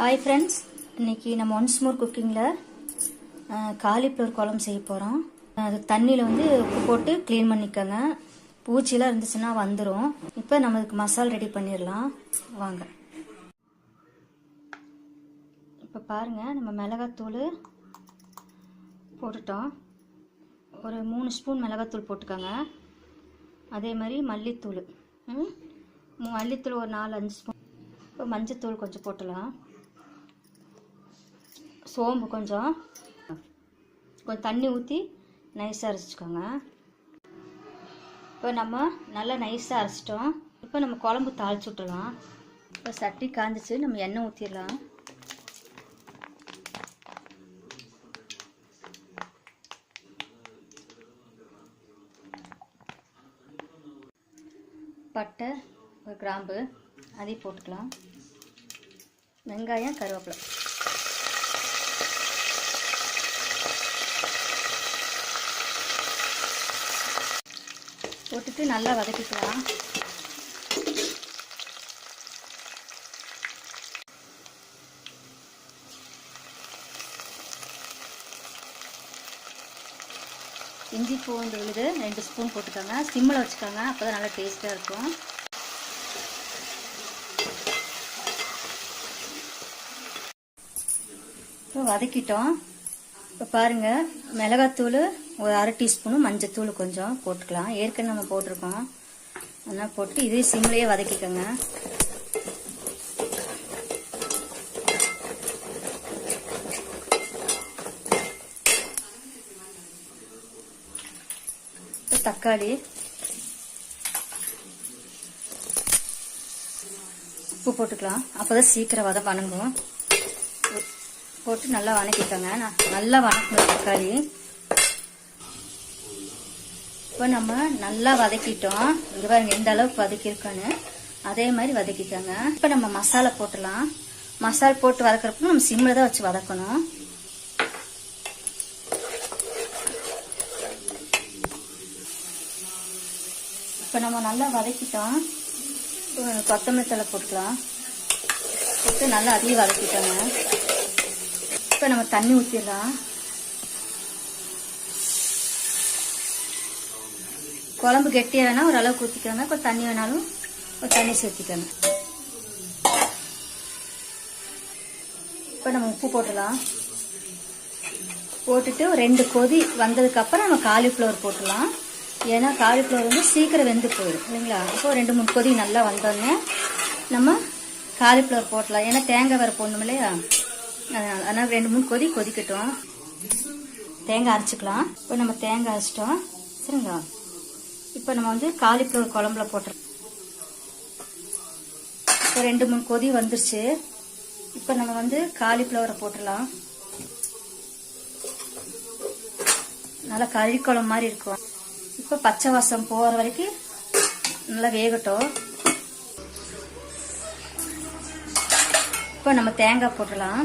Hi friends இன்னைக்கு நம்ம once more குக்கிங்கில் காலிஃப்ளவர் குழம்பு செய்ய போகிறோம் அது தண்ணியில் வந்து உப்பு போட்டு க்ளீன் பண்ணிக்கோங்க. பூச்சிலாம் இருந்துச்சுன்னா வந்துடும் இப்போ நம்ம இதுக்கு மசாலா ரெடி பண்ணிடலாம். வாங்க. இப்போ பாருங்கள் நம்ம மிளகாத்தூள் போட்டுட்டோம். ஒரு மூணு ஸ்பூன் மிளகாத்தூள் போட்டுக்கோங்க. அதே மாதிரி மல்லித்தூள். மல்லித்தூள் ஒரு நாலு அஞ்சு ஸ்பூன். இப்போ மஞ்சத்தூள் கொஞ்சம் போட்டுடலாம். சோம்பு கொஞ்சம். கொஞ்சம் தண்ணி ஊற்றி நைஸாக அரைச்சிக்கோங்க. இப்போ நம்ம நல்லா நைஸாக அரைச்சிட்டோம். இப்போ நம்ம குழம்பு தாளிச்சு விட்டுலாம் இப்போ சட்டி காஞ்சிச்சு நம்ம எண்ணெய் ஊற்றிடலாம் பட்டை ஒரு கிராம்பு அதையும் போட்டுக்கலாம். வெங்காயம் கருவேப்பிலை. போட்டுட்டு நல்லா வதக்கிக்கலாம். இஞ்சி பூண்டு விழுது ரெண்டு ஸ்பூன் போட்டுக்கோங்க. சிம்மில் வச்சுக்கோங்க. அப்போ தான் நல்லா டேஸ்ட்டாக இருக்கும். இப்போ வதக்கிட்டோம். இப்போ பாருங்கள் மிளகாத்தூள் ஒரு அரை டீஸ்பூனு மஞ்சத்தூள் கொஞ்சம் போட்டுக்கலாம். ஏற்கனவே நம்ம போட்டிருக்கோம். அதனால் போட்டு இதே சிம்லேயே வதக்கிக்கோங்க. இப்போ தக்காளி உப்பு போட்டுக்கலாம். அப்போ தான் சீக்கிரம் வதம் வணங்கும். போட்டு நல்லா வணக்கிக்கோங்க. நான் நல்லா வணக்கணும் தக்காளி. இப்போ நம்ம நல்லா வதக்கிட்டோம். இங்கே பாருங்க எந்த அளவுக்கு வதக்கியிருக்கோன்னு. அதே மாதிரி வதக்கிக்கோங்க. இப்போ நம்ம மசாலா போட்டுலாம் மசாலா போட்டு வதக்குறப்ப நம்ம சிம்மில் தான் வச்சு வதக்கணும். இப்போ நம்ம நல்லா வதக்கிட்டோம். கொத்தமல்லி தழை போட்டுக்கலாம். போட்டு நல்லா அதிகம் வதக்கிட்டோங்க இப்போ நம்ம தண்ணி ஊற்றிடலாம் குழம்பு கெட்டியாக வேணால் ஓரளவுக்கு ஊற்றிக்கோங்க கொஞ்சம் தண்ணி வேணாலும் ஒரு தண்ணி சேர்த்திக்கோங்க. இப்போ நம்ம உப்பு போட்டுடலாம். போட்டுட்டு ரெண்டு கொதி வந்ததுக்கப்புறம் நம்ம காலிஃப்ளவர் போட்டுடலாம். ஏன்னா காலிஃப்ளவர் வந்து சீக்கிரம் வெந்து போயிடும். இல்லைங்களா? இப்போ ரெண்டு மூணு கொதி நல்லா வந்தோடனே நம்ம காலிஃப்ளவர் போட்டலாம் ஏன்னா தேங்காய் வேறு போடணும் இல்லையா அதனால் அதனால் ரெண்டு மூணு கொதி கொதிக்கட்டும். தேங்காய் அரைச்சிக்கலாம். இப்போ நம்ம தேங்காய் அரைச்சிட்டோம். சரிங்களா? இப்போ நம்ம வந்து காலிஃப்ளவர் குழம்புல போட்டுறோம் இப்போ ரெண்டு மூணு கொதி வந்துருச்சு. இப்போ நம்ம வந்து காலிஃப்ளவரை போட்டுடலாம். நல்லா கறி குழம்பு மாதிரி இருக்கும். இப்போ பச்சை வாசம் போகிற வரைக்கும் நல்லா வேகட்டும். இப்போ நம்ம தேங்காய் போட்டுடலாம்.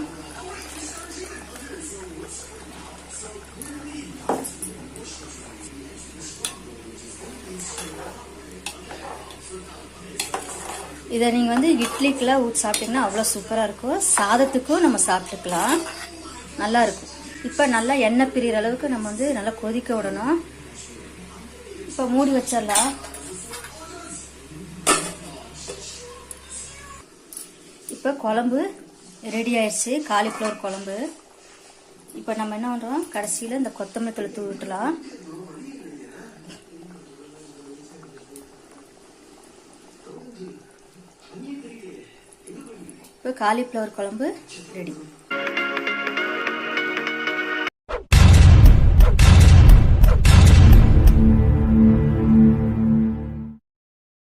இதை நீங்கள் வந்து இட்லிக்கெலாம் ஊற்றி சாப்பிட்டிங்கன்னா அவ்வளோ சூப்பராக இருக்கும். சாதத்துக்கும் நம்ம சாப்பிட்டுக்கலாம். நல்லா இருக்கும். இப்போ நல்லா எண்ணெய் பிரிகிற அளவுக்கு நம்ம வந்து நல்லா கொதிக்க விடணும். இப்போ மூடி வச்சிடலாம். இப்போ குழம்பு ரெடி ஆயிடுச்சு. காலிஃப்ளவர் குழம்பு. இப்போ நம்ம என்ன பண்ணுறோம் கடைசியில் இந்த கொத்தமல்லி தூள் தூவிட்டலாம் இப்போ காலிஃப்ளவர் குழம்பு ரெடி